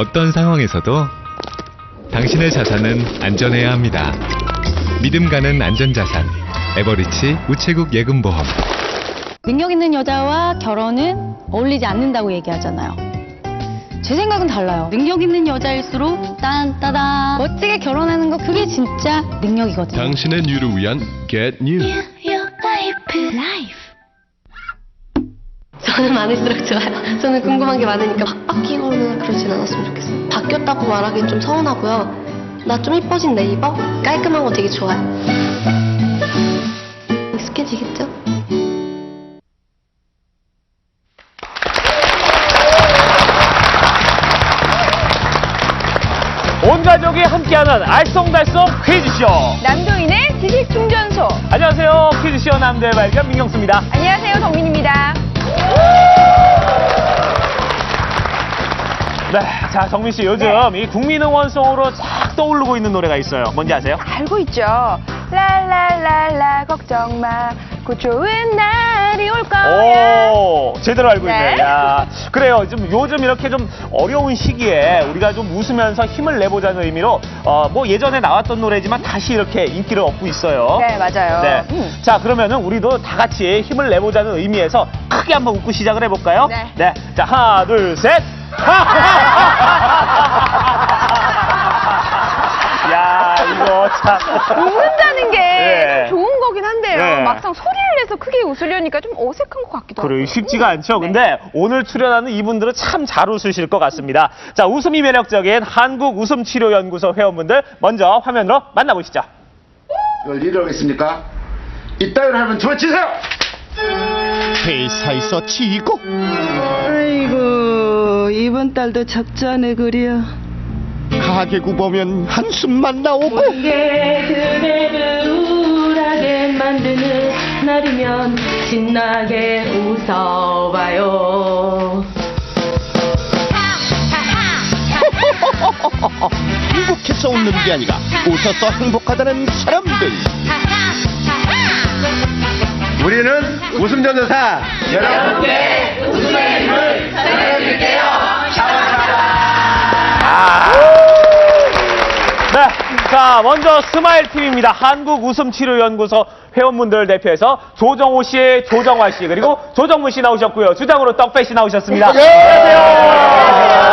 어떤 상황에서도 당신의 자산은 안전해야 합니다. 믿음 가는 안전자산. 에버리치 우체국 예금보험. 능력 있는 여자와 결혼은 어울리지 않는다고 얘기하잖아요. 제 생각은 달라요. 능력 있는 여자일수록 딴따단 멋지게 결혼하는 거 그게 진짜 능력이거든요. 당신의 뉴를 위한 Get New. 저는 많을수록 좋아요. 저는 궁금한 게 많으니까 막 바뀌거나 그러진 않았으면 좋겠어요. 바뀌었다고 말하기엔 좀 서운하고요. 나 좀 이뻐진 네이버? 깔끔한 거 되게 좋아요. 익숙해지겠죠? 온 가족이 함께하는 알쏭달쏭 퀴즈쇼. 남도인의 지식 충전소. 안녕하세요. 퀴즈쇼 남들 발견 민경수입니다. 안녕하세요, 정 네, 자 정민 씨 요즘 이 국민응원송으로 쫙 떠오르고 있는 노래가 있어요. 뭔지 아세요? 알고 있죠. 랄랄랄라 걱정 마. 곧 좋은 날이 올 거야. 오, 제대로 알고 있네. 네. 야, 그래요. 좀 요즘 이렇게 좀 어려운 시기에 우리가 좀 웃으면서 힘을 내보자는 의미로 어, 뭐 예전에 나왔던 노래지만 다시 이렇게 인기를 얻고 있어요. 네, 맞아요. 네. 음. 자, 그러면은 우리도 다 같이 힘을 내보자는 의미에서 크게 한번 웃고 시작을 해볼까요? 네. 자, 하나, 둘, 셋. 야, 이거 참. 웃는다는 게 네. 좀 좋은 거긴 한데요. 네. 막상 소리를 내서 크게 웃으려니까 좀 어색한 것 같기도 하고. 그래요. 쉽지가 않죠. 네. 근데 오늘 출연하는 이분들은 참 잘 웃으실 것 같습니다. 자, 웃음이 매력적인 한국 웃음치료연구소 회원분들 먼저 화면으로 만나보시죠. 이걸 이러겠습니까? 이따위로 하면 저치세요! 회사에서 지고 아이고 이번 달도 적잖네 그려 가게구 보면 한숨만 나오고 그대를 우울하게 만드는 날이면 신나게 웃어봐요. 행복해서 웃는 게 아니라 웃어서 행복하다는 사람들 우리는 웃음 전도사 여러분께 웃음의 힘을 전해드릴게요. 자, 먼저 스마일 팀입니다. 한국 웃음 치료 연구소 회원분들 대표해서 조정호 씨, 조정화 씨, 그리고 조정문 씨 나오셨고요. 주장으로 떡배 씨 나오셨습니다. 근데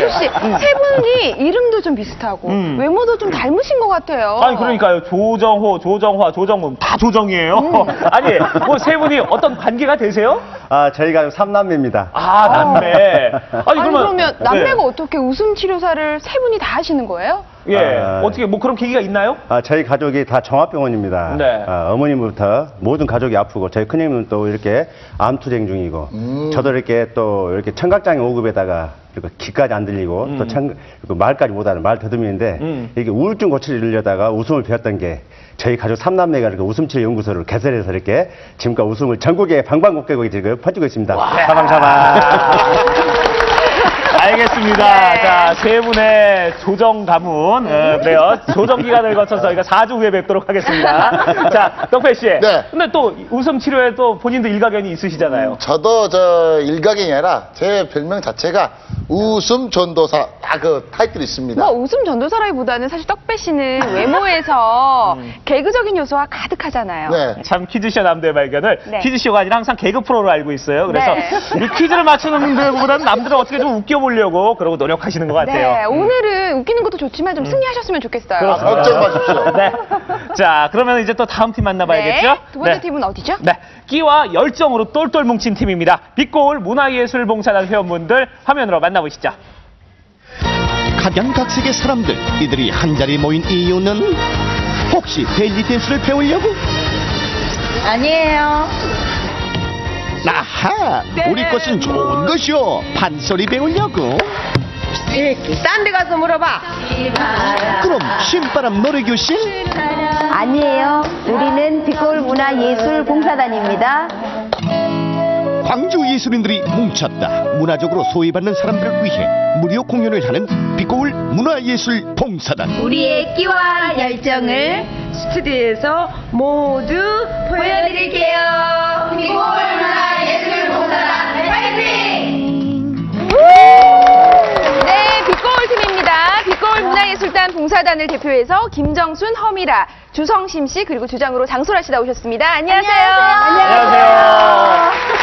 경수 씨, 세 분이 이름도 좀 비슷하고 음. 외모도 좀 닮으신 것 같아요. 아니 그러니까요 조정호, 조정화, 조정문 다 조정이에요. 아니 뭐 세 분이 어떤 관계가 되세요? 아, 저희가 삼남매입니다. 아 남매. 아니, 그러면 남매가 네. 어떻게 웃음 치료사를 세 분이 다 하시는 거예요? 예 아, 어떻게 뭐 그런 계기가 있나요? 아, 저희 가족이 다 종합병원입니다. 네. 아, 어머님부터 모든 가족이 아프고 저희 큰형님은 또 이렇게 암투쟁 중이고 저도 이렇게 또 이렇게 청각장애 5급에다가 그리고 귀까지 안 들리고 또 청, 그리고 말까지 못하는 말 더듬이인데 음. 이게 우울증 고치려다가 웃음을 배웠던 게 저희 가족 삼남매가 이렇게 웃음치료 연구소를 개설해서 이렇게 지금까지 웃음을 전국에 방방곡곡에 지금 퍼지고 있습니다. 사방사방. 알겠습니다. 네. 자, 세 분의 조정 가문, 어, 그래요. 조정 기간을 거쳐서 저희가 4주 후에 뵙도록 하겠습니다. 자, 떡배 씨. 네. 근데 또 웃음 치료에 또 본인도 일가견이 있으시잖아요. 저도 저 일각이 아니라 제 별명 자체가 웃음 전도사 딱그 타이틀이 있습니다. 뭐 웃음 전도사라기보다는 사실 떡배 씨는 외모에서 개그적인 요소가 가득하잖아요. 네. 참 퀴즈쇼 남들 발견을 네. 퀴즈쇼가 아니라 항상 개그 프로로 알고 있어요. 그래서 네. 이 퀴즈를 맞추는 분들보다는 남들을 어떻게 좀 웃겨보려고 그러고 노력하시는 것 같아요. 네, 오늘은 웃기는 것도 좋지만 좀 승리하셨으면 좋겠어요. 그렇습니다. 걱정 마십시오. 네. 자, 그러면 이제 또 다음 팀 만나봐야겠죠? 네, 두 번째 네. 팀은 어디죠? 네. 끼와 열정으로 똘똘 뭉친 팀입니다. 빛고울 문화예술봉사단 회원분들 화면으로 만나 보시죠. 각양각색의 사람들 이들이 한자리에 모인 이유는 혹시 벨리 댄스를 배우려고? 아니에요. 아하 우리 것은 좋은 것이요 판소리 배우려고 딴 데 가서 물어봐. 그럼 신바람 노래교실? 아니에요. 우리는 빛거울 문화예술봉사단입니다. 광주 예술인들이 뭉쳤다. 문화적으로 소외받는 사람들을 위해 무료 공연을 하는 비꼬울 문화예술 봉사단. 우리의 끼와 열정을 스튜디오에서 모두 보여드릴게요. 비꼬울 문화예술 봉사단 파이팅! 네, 비꼬울 팀입니다. 비꼬울 문화예술단 봉사단을 대표해서 김정순, 허미라, 주성심 씨 그리고 주장으로 장소라 씨 나오셨습니다. 안녕하세요. 안녕하세요. 안녕하세요.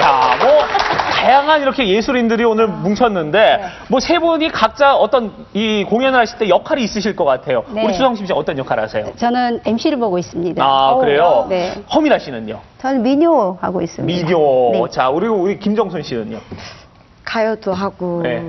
야, 뭐 다양한 이렇게 예술인들이 오늘 뭉쳤는데 뭐 세 분이 각자 어떤 이 공연을 하실 때 역할이 있으실 것 같아요. 네. 우리 수성심 씨 어떤 역할 하세요? 저는 MC를 보고 있습니다. 아, 그래요? 네. 허미라 씨는요? 저는 미녀 하고 있습니다. 미디어. 네. 자, 그리고 우리 김정순 씨는요? 가요도 하고 네.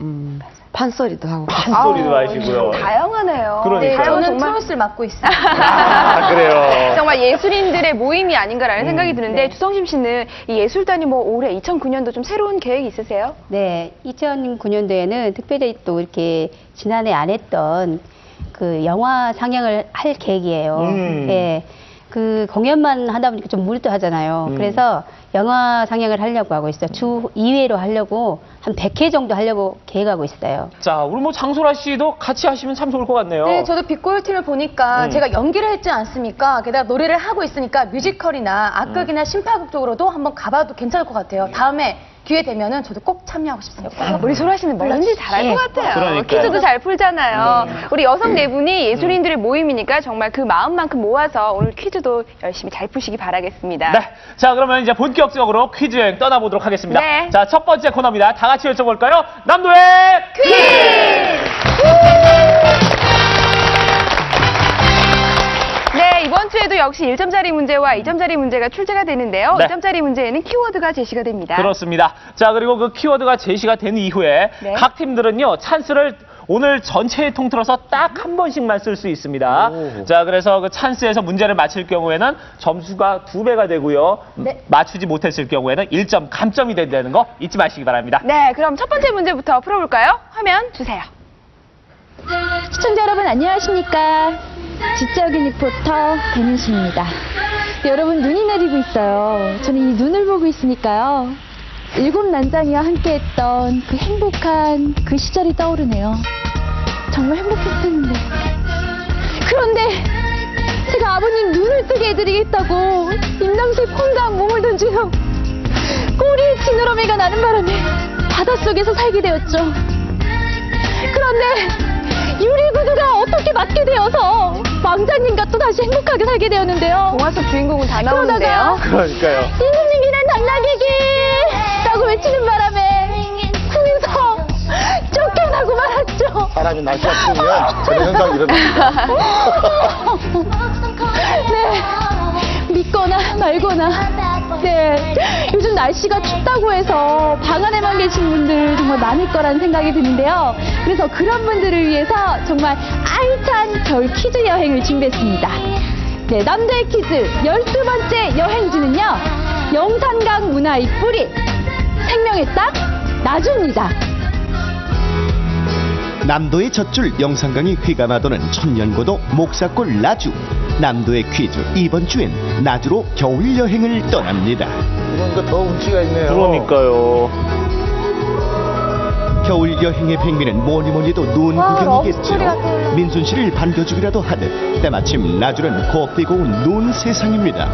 음, 판소리도 하고 판소리도 하시고요. 다양하네요. 그러니까요. 저는 저는 정말 트롯을 맡고 있습니다. 아, 그래요. 정말 예술인들의 모임이 아닌가라는 음. 생각이 드는데 네. 주성심 씨는 이 예술단이 뭐 올해 2009년도 좀 새로운 계획이 있으세요? 네, 2009년도에는 특별히 또 이렇게 지난해 안 했던 그 영화 상영을 할 계획이에요. 음. 예. 그 공연만 하다 보니까 좀 무리도 하잖아요. 음. 그래서 영화 상영을 하려고 하고 있어요. 주 2회로 하려고 한 100회 정도 하려고 계획하고 있어요. 자, 우리 뭐 장소라 씨도 같이 하시면 참 좋을 것 같네요. 네, 저도 빅고요 팀을 보니까 음. 제가 연기를 했지 않습니까? 게다가 노래를 하고 있으니까 뮤지컬이나 악극이나 심파극 쪽으로도 한번 가봐도 괜찮을 것 같아요. 다음에 기회 되면은 저도 꼭 참여하고 싶습니다. 우리 소라 씨는 뭐든지 잘할 예. 것 같아요. 그러니까요. 퀴즈도 잘 풀잖아요. 우리 여성 네 분이 예술인들의 모임이니까 정말 그 마음만큼 모아서 오늘 퀴즈도 열심히 잘 푸시기 바라겠습니다. 네. 자, 그러면 이제 본격적으로 퀴즈 여행 떠나보도록 하겠습니다. 네. 자, 첫 번째 코너입니다. 다 같이 여쭤볼까요? 남도의 네, 역시 1점짜리 문제와 2점짜리 문제가 출제가 되는데요. 네. 2점짜리 문제에는 키워드가 제시가 됩니다. 그렇습니다. 자, 그리고 그 키워드가 제시가 된 이후에 네. 각 팀들은요, 찬스를 오늘 전체에 통틀어서 딱 한 번씩만 쓸 수 있습니다. 자, 그래서 그 찬스에서 문제를 맞힐 경우에는 점수가 두 배가 되고요. 맞추지 못했을 경우에는 1점 감점이 된다는 거 잊지 마시기 바랍니다. 네, 그럼 첫 번째 문제부터 풀어볼까요? 화면 주세요. 시청자 여러분 안녕하십니까 지적인 리포터 배민수입니다. 여러분 눈이 내리고 있어요. 저는 이 눈을 보고 있으니까요. 일곱 난장이와 함께했던 그 행복한 그 시절이 떠오르네요. 정말 행복했었는데. 그런데 제가 아버님 눈을 뜨게 해드리겠다고 임당수에 콩과 몸을 던지며 꼬리에 지느러미가 나는 바람에 바닷속에서 살게 되었죠. 그런데 유리구두가 어떻게 맞게 되어서 왕자님과 또 다시 행복하게 살게 되었는데요. 동화 속 주인공은 다 나오는데요. 그러니까요. 이누님이란 당나귀기! 라고 외치는 바람에 궁에서 쫓겨나고 말았죠. 사람이 날씨가 추우면 저런 현상이 일어납니다. 네. 믿거나 말거나. 네. 요즘 날씨가 춥다고 해서 방 안에만 계신 분들 정말 많을 거라는 생각이 드는데요. 그래서 그런 분들을 위해서 정말 알찬 겨울 퀴즈 여행을 준비했습니다. 네, 남자의 퀴즈 열두 번째 여행지는요. 영산강 문화의 뿌리, 생명의 땅, 나주입니다. 남도의 젖줄 영산강이 휘감아도는 천년고도 목사골 나주 남도의 퀴즈 이번 주엔 나주로 겨울 여행을 떠납니다 이건 거더 운치가 있네요. 그러니까요. 겨울 여행의 백미는 뭐니 뭐니도 눈 구경이겠죠 민순 씨를 반겨주기라도 하듯 때마침 나주는 곱디고 온 눈 세상입니다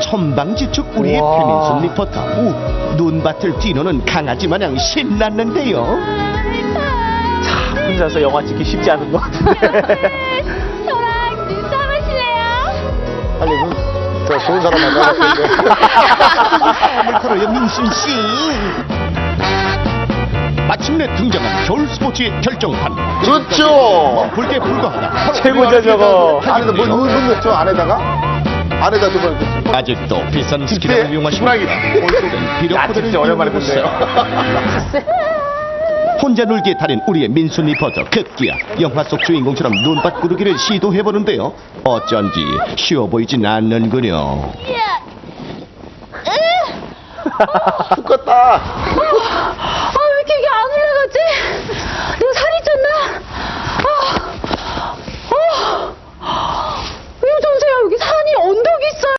천방지축 우리의 우와. 최민순 리포터 우 눈밭을 뒤노는 강아지 마냥 신났는데요 자, 혼자서 영화 찍기 쉽지 않은 것 같은데. 아니, 그, 더 좋은 사람 만나봤는데. 한번 걸어요 민순 씨. 마침내 등장한 겨울 스포츠의 결정판. 그렇죠. 볼게 불과하다. 최고죠, 저거. 안에다 뭘, 뭘 넣었죠? 안에다가? 안에다 뭐 이렇게. 아직도 비싼 스키장을 이용하시고. 비록 야, 진짜 오랜만에 본데요. 혼자 놀기에 달인 우리의 민순 리포터 급기야 영화 속 주인공처럼 눈밭 구르기를 시도해보는데요 어쩐지 쉬워 보이진 않는군요 죽겠다. 아, 왜 이렇게 이게 안 올라가지? 내가 살이 쪘나? 아, 어, 이거 좀 보세요. 여기 산이 언덕